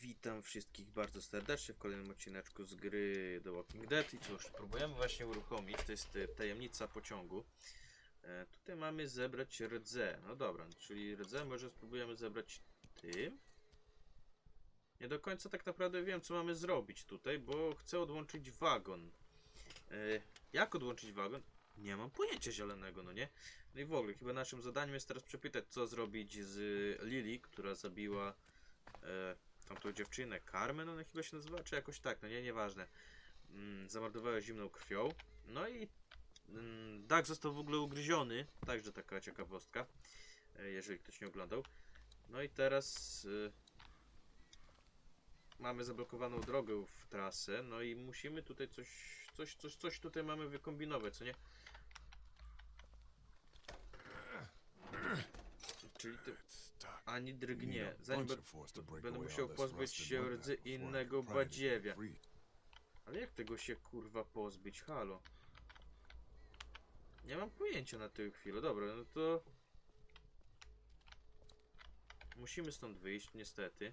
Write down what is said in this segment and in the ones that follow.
Witam wszystkich bardzo serdecznie w kolejnym odcineczku z gry The Walking Dead i cóż, próbujemy właśnie uruchomić, to jest e, tajemnica pociągu. E, tutaj mamy zebrać rdzę, no dobra, czyli rdzę może spróbujemy zebrać tym. Nie do końca tak naprawdę wiem co mamy zrobić tutaj, bo chcę odłączyć wagon. E, jak odłączyć wagon? Nie mam pojęcia zielonego, no nie? No i w ogóle, chyba naszym zadaniem jest teraz przepytać, co zrobić z Lily, która zabiła e, tamtą dziewczynę, Carmen ona chyba się nazywa, czy jakoś tak, no nie, nieważne. Mm, zamordowała zimną krwią. No i mm, Doug został w ogóle ugryziony, także taka ciekawostka, e, jeżeli ktoś nie oglądał. No i teraz e, mamy zablokowaną drogę w trasę, no i musimy tutaj coś, coś, coś, coś tutaj mamy wykombinować, co nie? Czyli. Ani drgnie. Zanim będę musiał pozbyć się rdzy innego badziewia. Ale jak tego się kurwa pozbyć? Halo. Nie mam pojęcia na tę chwilę. Dobra, no to... Musimy stąd wyjść, niestety.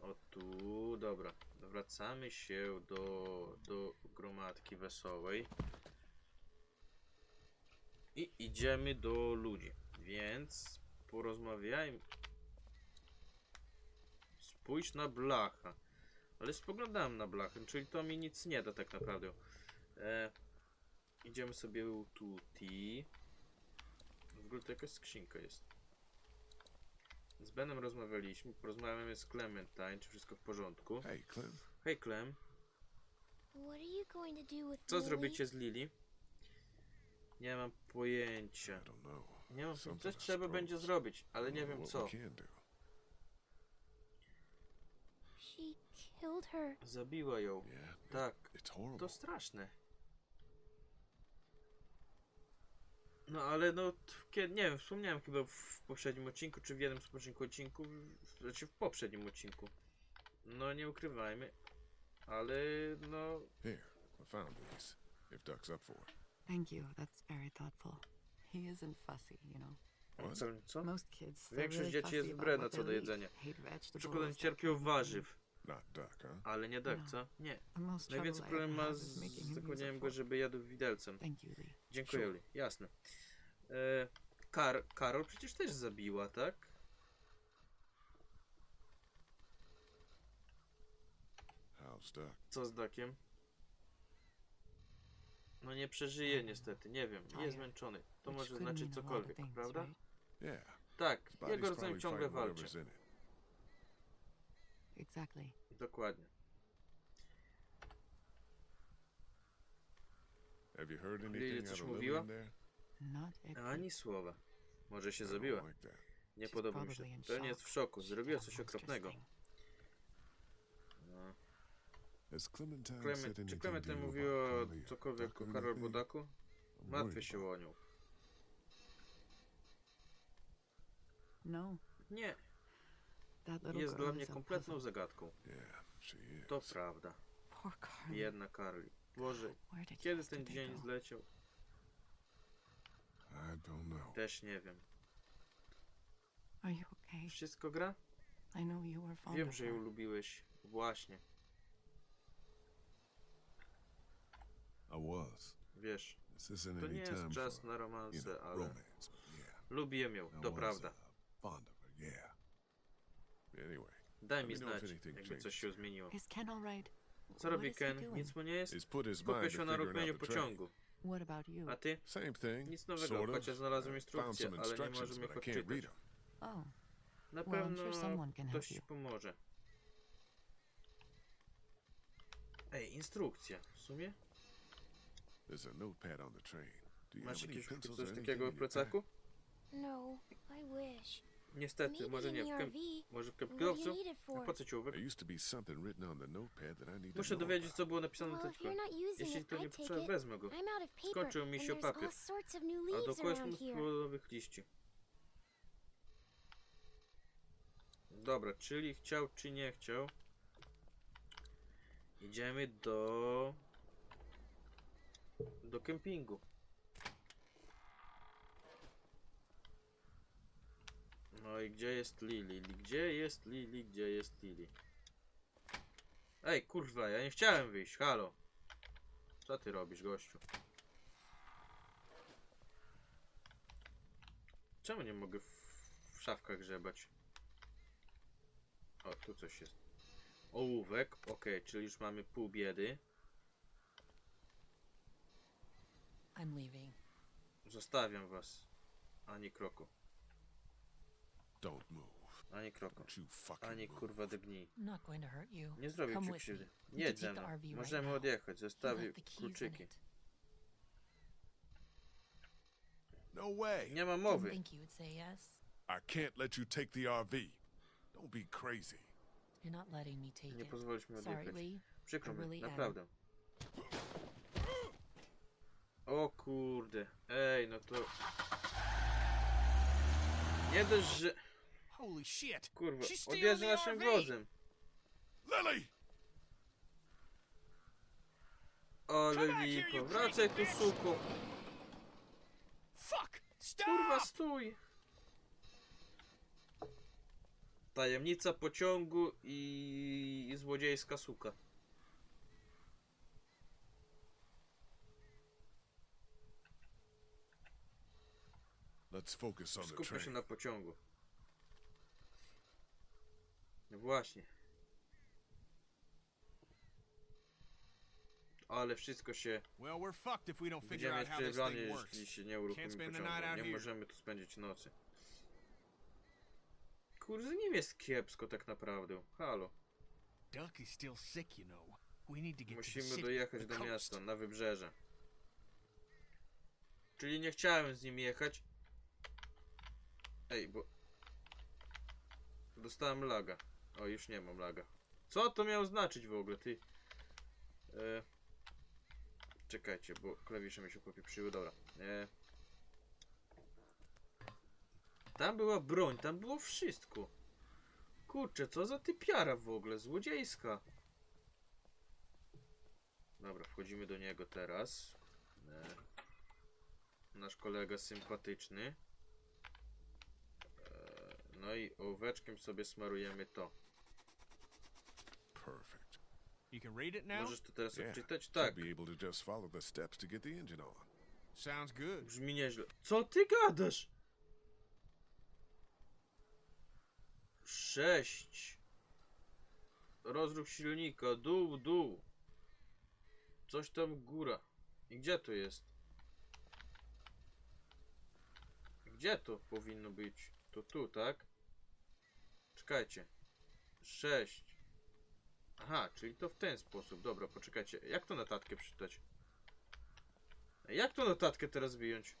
O tu, dobra. Wracamy się do, do gromadki wesołej. I idziemy do ludzi. Więc porozmawiajmy. Spójrz na blacha. Ale spoglądałem na blachę, czyli to mi nic nie da tak naprawdę. E, idziemy sobie tuti. W ogóle to jakaś skrzynka jest. Z Benem rozmawialiśmy, porozmawiamy z Clementine, czy wszystko w porządku. Hey, Clem. Hej Clem, What are you going to do with co zrobicie z Lily? Nie mam I pojęcia. don't know. Nie Something, coś trzeba będzie zrobić, ale nie wiem co. She killed her. Zabiła ją. Tak, to straszne. No ale no, kiedy, nie wiem, wspomniałem chyba w poprzednim odcinku, czy w jednym z poprzednich odcinków, znaczy w poprzednim odcinku. No nie ukrywajmy, ale no, Here, I found these. If Duck's up for it. Thank you. That's very thoughtful. He isn't fussy, you know. Co? Most kids, they're Większość really dzieci fussy jest about wredna what co do jedzenia. hate vegetables, Przykładem that cierpią warzyw, Not Duck, huh? ale nie tak, No. co? Nie. The most Najwięcej I problem ever ma z making him use a zakłanianiem go, fork. żeby jadł widelcem. Thank you, Lee. Dziękuję, Sure. Li. Jasne. E, Kar Karol przecież też zabiła, tak? How's Duck? Co z Dakiem? No nie przeżyje niestety, nie wiem, jest zmęczony. To może znaczyć cokolwiek, prawda? Yeah. Tak, jego rodzaj ciągle walczy. Exactly. Dokładnie. Have you heard anything coś mówiła? Ani słowa. Może się zabiła. Nie podoba mi się. Pewnie jest w szoku. Zrobiła coś okropnego. thing. No. Has Clementine said Clement, czy Clementine mówiła cokolwiek o Karol? Bodaku? I'm Martwię się o nią. No, Nie, jest dla mnie kompletną zagadką. To prawda. Biedna Carly. Boże, kiedy ten dzień zleciał? Też nie wiem. Wszystko gra? Wiem, że ją lubiłeś. Właśnie. I was. Wiesz, This isn't to any nie jest time czas for, na you romanse, know, ale romance. Yeah. lubiłem ją, I to was, prawda. uh, Daj mi znać, jakby coś się zmieniło. Is Ken alright? Co robi What is he Ken? doing? Nic mu nie jest? he's put his Skupia mind się to na robieniu pociągu. What about you? A ty? Same thing. Nic nowego, sort of. chociaż znalazłem I found instrukcje, some ale nie instructions, możemy but ich I can't read odczytać. Oh, Na pewno sure someone can help ktoś ci you. pomoże. Ej, instrukcja. W sumie? There's a notepad on the train. Do you Masz have any jakieś pencils or coś anything takiego w plecaku? No, I wish. Niestety, może nie. the W. Może w What do you kempkowcu? need it A for? po co ci ołówek? There used to be something written on the notepad that I need to Muszę know dowiedzieć, about. co było napisane na Well, tym if you're not using Jeśli it, to nie take potrzeba, it. wezmę go. I'm out of paper, Skończył mi and się there's papier. all sorts of new A leaves dookoła jest around mnóstwo here. nowych liści. Dobra, czyli chciał czy nie chciał. Idziemy do... Do kempingu. No i gdzie jest Lili? Gdzie jest Lili? Gdzie jest Lili? Ej, kurwa, ja nie chciałem wyjść, halo. Co ty robisz, gościu? Czemu nie mogę w, w szafkach grzebać? O, tu coś jest. Ołówek, okej, czyli już mamy pół biedy. I'm leaving. Zostawiam was. Ani kroku. Don't move. Ani kroku. Don't you fucking Ani move. kurwa debnij. I'm not going to hurt you. Nie zrobię Come ci krzywdy. Nie jedź ze mną. Możemy odjechać. Zostawię kluczyki. No way. Nie ma mowy. think you would say yes. I can't let you take the RV. Don't be crazy. You're not letting me take Nie it. pozwolisz mi Sorry, odjechać. Lee. Przykro I mi, really am. O kurde. Ej, no to... Nie dość, że... Holy shit! Kurwa, odjeżdża naszym wozem. Lily! Lipo. you Wracaj tu, suko. Fuck! Stop! Kurwa, stój. Tajemnica pociągu i, i złodziejska suka. Let's focus on the Skupmy się na pociągu. No właśnie. Ale wszystko się Well, we're fucked if we don't figure będziemy out how this przegrani, thing works. jeśli się nie uruchomi Can't spend the pociągu. night out Nie here. możemy tu spędzić nocy. Kurde, nim jest kiepsko tak naprawdę. Halo. Duck is still sick, you know. We need to get to the Musimy dojechać do miasta, na wybrzeże. Czyli nie chciałem z nim jechać. Ej, bo... Dostałem laga. O, już nie mam laga. Co to miało znaczyć w ogóle, ty? E... Czekajcie, bo klawisze mi się popieprzyły, dobra. E... Tam była broń, tam było wszystko. Kurczę, co za typiara w ogóle, złodziejska. Dobra, wchodzimy do niego teraz. E, nasz kolega sympatyczny. No i ołóweczkiem sobie smarujemy to. Perfect. You can read it now? Możesz to teraz Yeah. odczytać? Tak, be able to just follow the steps to get the engine on. Sounds good. brzmi nieźle. Co ty gadasz? Sześć. Rozruch silnika, dół, dół. Coś tam góra. I gdzie to jest? Gdzie to powinno być? To tu, tak? Czekajcie. Sześć. Aha, czyli to w ten sposób. Dobra, poczekajcie. Jak to notatkę przeczytać? Jak to notatkę teraz wyjąć?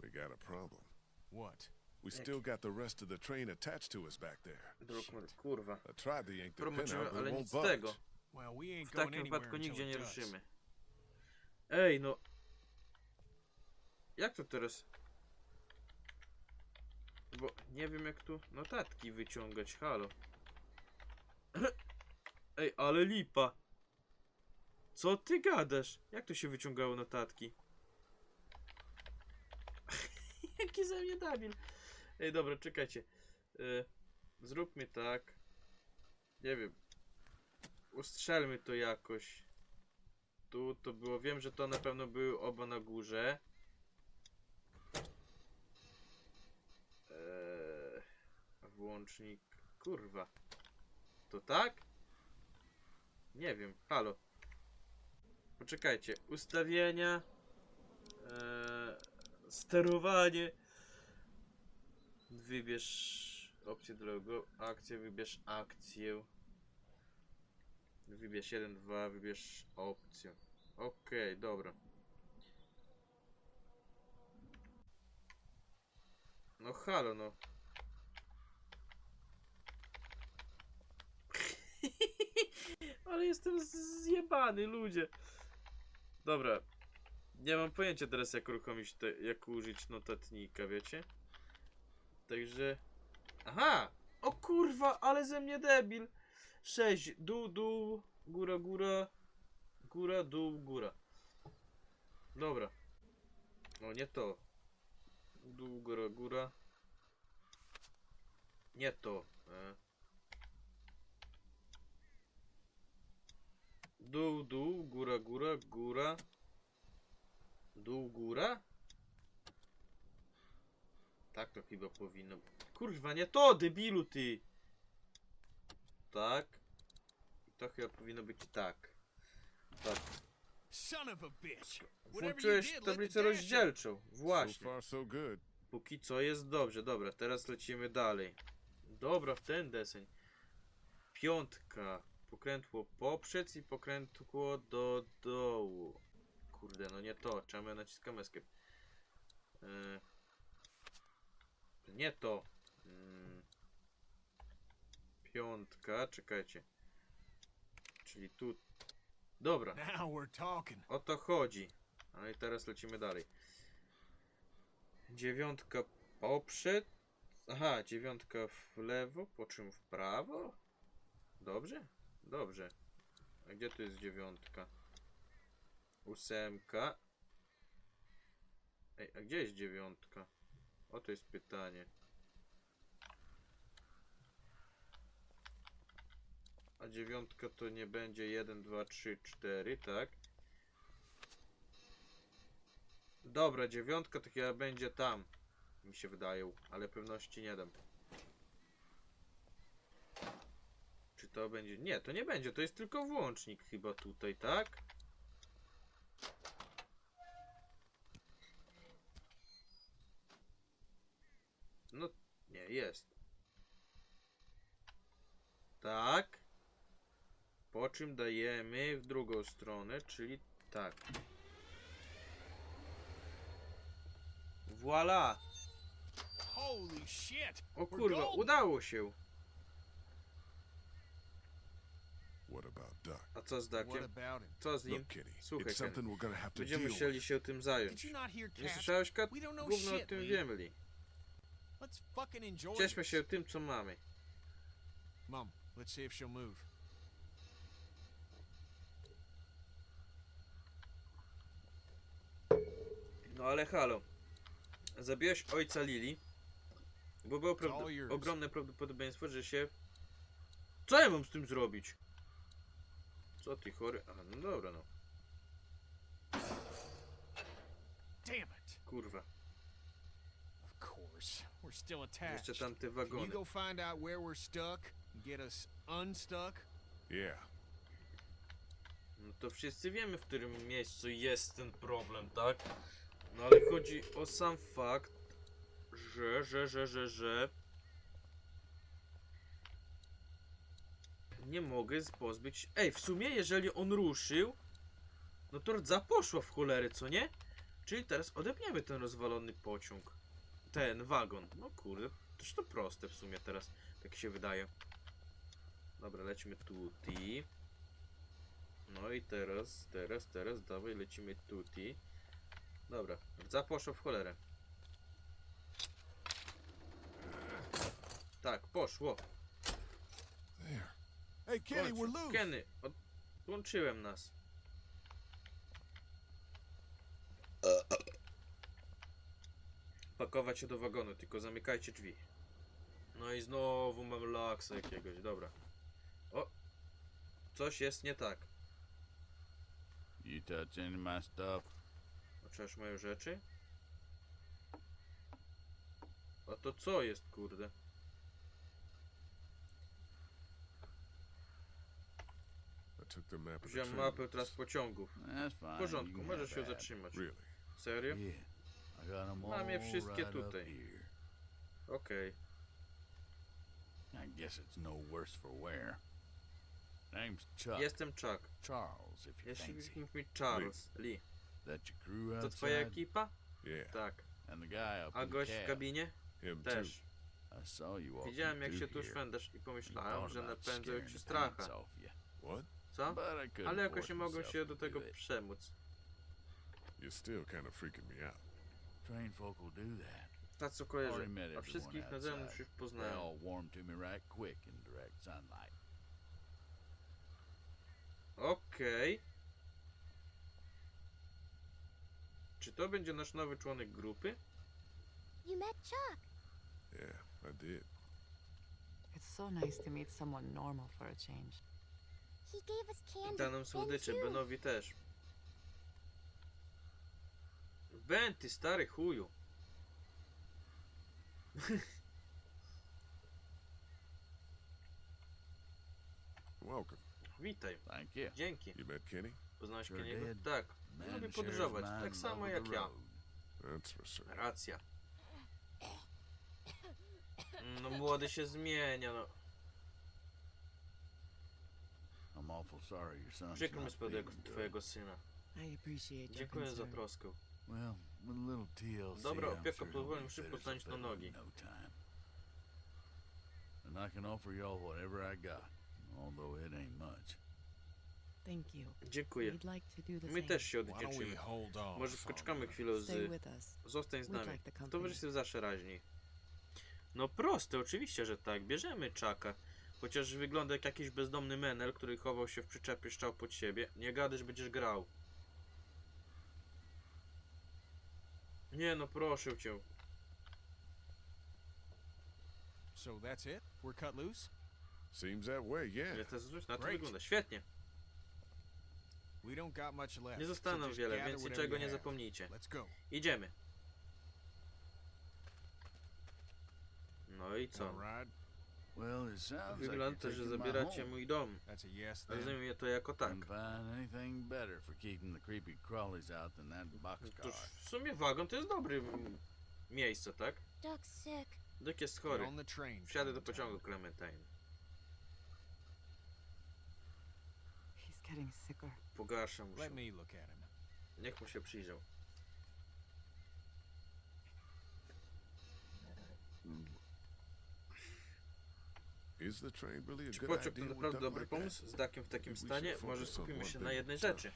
We got a problem. What? We still got the rest of the train attached to us back there. Kurwa. I tried to yank the pin out, but ale it nic won't z tego. budge. Well, we ain't W going takim anywhere wypadku until nigdzie it nie does. ruszymy. Ej, no. Jak to teraz? Bo nie wiem jak tu notatki wyciągać, halo. Ej, ale lipa. Co ty gadasz? Jak to się wyciągało notatki? Jaki ze mnie debil. Ej, dobra, czekajcie. E, zróbmy tak. Nie wiem. Ustrzelmy to jakoś. Tu to było. Wiem, że to na pewno były oba na górze. Włącznik. Kurwa. To tak? Nie wiem. Halo. Poczekajcie. Ustawienia. Eee, sterowanie. Wybierz opcję drogo. Akcję. Wybierz akcję. Wybierz 1, 2, wybierz opcję. Okej, dobra. No halo, no. Ale jestem zjebany, ludzie. Dobra. Nie mam pojęcia teraz jak uruchomić te, jak użyć notatnika, wiecie? Także... Aha! O kurwa, ale ze mnie debil! 6, dół, dół, góra, góra, góra, dół, góra. Dobra. O, nie to. Dół, góra, góra. Nie to. E. Dół, dół, góra, góra, góra. Dół, góra? Tak to chyba powinno. Kurwa, nie to, debilu ty! Tak. I to chyba powinno być tak. Tak. Włączyłeś tablicę rozdzielczą. Właśnie. Póki co jest dobrze. Dobra, teraz lecimy dalej. Dobra, w ten deseń. Piątka. Pokrętło poprzec i pokrętło do dołu. Kurde, no nie to. Czemu ja naciskam escape? E, nie to. Mm. Piątka, czekajcie. Czyli tu. Dobra. O to chodzi. No i teraz lecimy dalej. Dziewiątka poprzed. Aha, dziewiątka w lewo, po czym w prawo? Dobrze? Dobrze. A gdzie tu jest dziewiątka? Ósemka. Ej, a gdzie jest dziewiątka? O to jest pytanie. A dziewiątka to nie będzie 1, 2, 3, 4, tak? Dobra, dziewiątka to chyba będzie tam. Mi się wydaje, ale pewności nie dam. Czy to będzie. Nie, to nie będzie, to jest tylko włącznik chyba tutaj, tak? No, nie, jest. Tak. Po czym dajemy w drugą stronę, czyli tak. Voila! O kurwa, udało się! What about Duck? A co z him? Co z nim? Look, Kenny, Słuchaj, it's something Kenny. we're gonna have to deal Będziemy musieli with. się tym Did zająć. you not hear Nie słyszałeś, Kat? We don't know Gówno o shit, tym wiemy, Lee. Let's fucking enjoy Cieszmy się tym, co mamy. Mom, let's see if she'll move. No ale halo. Zabiłeś ojca Lili, bo było ogromne prawdopodobieństwo, że się... Co ja mam z tym zrobić? Co ty chory? Aha, no dobra no. Damn it. Kurwa. Of course. We're still attached. Jeszcze tamte Can you wagony. go find out where we're stuck and get us unstuck? Yeah. No to wszyscy wiemy, w którym miejscu jest ten problem, tak? No ale chodzi o sam fakt, że, że, że, że, że nie mogę pozbyć. Ej, w sumie, jeżeli on ruszył, no to rdza poszła w cholery, co nie? Czyli teraz odepniemy ten rozwalony pociąg. Ten wagon. No kurde, toż to proste w sumie teraz, tak się wydaje. Dobra, lecimy tuti. No i teraz, teraz, teraz, dawaj, lecimy tuti. Dobra, rdza poszła w cholerę. Tak, poszło. Hey, Kenny, we're loose. Kenny, odłączyłem nas. Pakować się do wagonu, tylko zamykajcie drzwi. No i znowu mam laksa jakiegoś, dobra. O! Coś jest nie tak. You touch any of my stuff? Oczyż moje rzeczy? A to co jest, kurde? I took the map of the Wziąłem train mapę teraz pociągów. That's W fine. porządku, możesz się zatrzymać. Really? Serio? Yeah, I got 'em Mam je all wszystkie right tutaj. Up here. Okej. I guess it's no worse for wear. Name's Chuck. Jestem Chuck. Charles, if you Jeśli fancy. mów mi Charles. Lee. To twoja ekipa? Yeah, Tak. And the guy up A in gość the w cab. kabinie? him too. Też. I saw you walking Widziałem jak się tu here. szwędasz i pomyślałem, że napędzał ci stracha. What? Co? but I couldn't Ale jakoś force nie myself się do tego przemóc. You're still kind of freaking me out. Train folk will do that. Tak co kojarzę. met A everyone wszystkich na zewnątrz outside. już They poznałem. all warm to me right quick in direct sunlight. Okej. Czy to będzie nasz nowy członek grupy? You met Chuck. Yeah, I did. It's so nice to meet someone normal for a change. He gave us candy. Da nam Ben, słodycze, too. Benowi też. Ben, ty stary chuju. Welcome. Witaj. Thank you. Dzięki. You met Kenny? Poznałeś Kenny'ego? did. Tak. Man Lubię shares podróżować, tak samo jak the ja. road. That's for certain. Racja. No młody się zmienia, no. I'm awful sorry your son's Przykro mi not z powodu feeling good. twojego syna. I appreciate your Dziękuję za concern. troskę. Well, with a little TLC, Dobra, I'm opieka sure pozwoli he'll mu be szybko stanąć na nogi. in No time. And I can offer y'all whatever I got, although it ain't much. Thank you. Dziękuję. We'd like to do the My same. też się Why don't we odwdzięczymy. hold off Może on poczekamy chwilę Stay z... with us. Zostań z We'd nami. like the company. zawsze raźniej. No proste, oczywiście, że tak. Bierzemy czaka. Chociaż wygląda jak jakiś bezdomny menel, który chował się w przyczepie, szczał pod siebie. Nie gadaj, że będziesz grał. Nie no, proszę cię. So that's it? We're cut loose? Seems that way, Nie, yeah. to zwróć, na to Great. wygląda. Świetnie. We don't got much left. Nie so zostaną just wiele, więc niczego nie zapomnijcie. Let's go. Idziemy. No i co? Wygląda, you're że taking my zabieracie home. mój dom. That's a yes then. Rozumiem to jako tak. Couldn't find anything better for keeping the creepy crawlies out than that To boxcar. w sumie wagon to jest dobry mm, miejsce, tak? Duck's sick. Dyk jest Get chory. on the train. Wsiadę do pociągu, Clementine. He's getting sicker. Pogarsza mu się. Let me look at him. Niech mu się przyjrzał. Is the train really a Czy pociąg to naprawdę dobry pomysł? Z Dakiem w takim stanie? Może skupimy się na jednej rzeczy.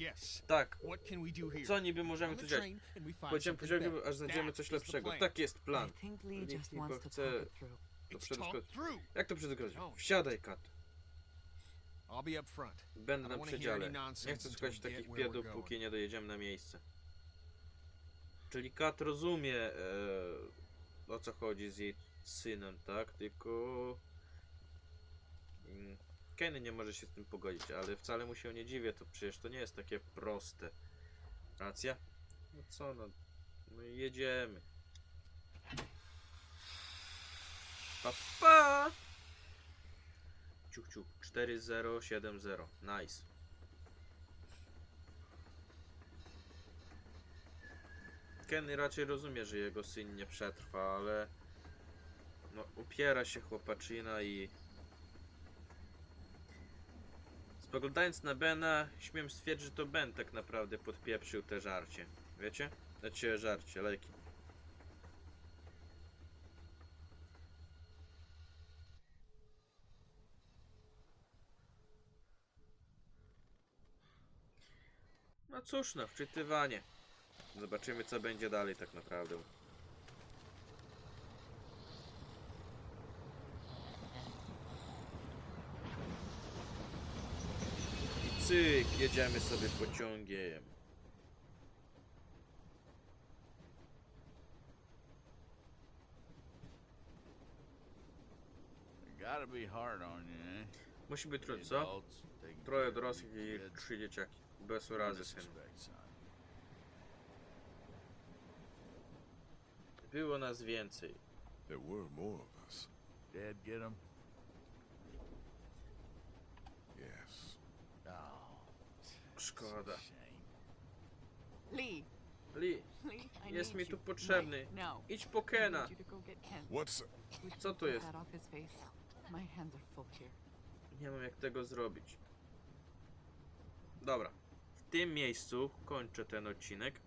Yes. Tak. What can we do here? Co niby możemy tu the dziać? train and we find Pociąg something pociągiem, aż znajdziemy That coś lepszego. Tak jest plan. I think Lee Nikt just tylko chce-. To through. Jak to przedłużyć? No. Wsiadaj, kat. I'll be up front. Będę I na przedziale. Nie chcę słuchać we takich pierdół, póki nie dojedziemy na miejsce. Czyli Kat rozumie e, o co chodzi z jej synem, tak? Tylko Kenny nie może się z tym pogodzić, ale wcale mu się nie dziwię, to przecież to nie jest takie proste. Racja? No co no, no jedziemy. Pa, pa! Ciuch, ciuch. 4070. Nice. Kenny raczej rozumie, że jego syn nie przetrwa, ale no upiera się chłopaczyna i spoglądając na Bena, śmiem stwierdzić, że to Ben tak naprawdę podpieprzył te żarcie. Wiecie? Znaczy żarcie, leki. No cóż, no, wczytywanie. Zobaczymy, co będzie dalej tak naprawdę. Cyk, jedziemy sobie pociągiem. Gotta be hard on you, eh? Musi być trudno, co? Troje dorosłych i trzy dzieciaki. Bez urazy? Było nas więcej. There were more of us. Dad get? Yes. Oh, Szkoda. Lee! Lee, Lee, I Jest need mi tu you. potrzebny. Right now. idź po I Kena. need you to go get Ken. What's Would Co put jest? that off his face? My hands are full here. Nie mam jak tego zrobić. Dobra. W tym miejscu kończę ten odcinek.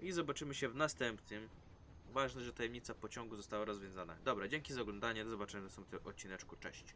I zobaczymy się w następnym. Ważne, że tajemnica pociągu została rozwiązana. Dobra, dzięki za oglądanie. Do zobaczenia w następnym odcineczku. Cześć.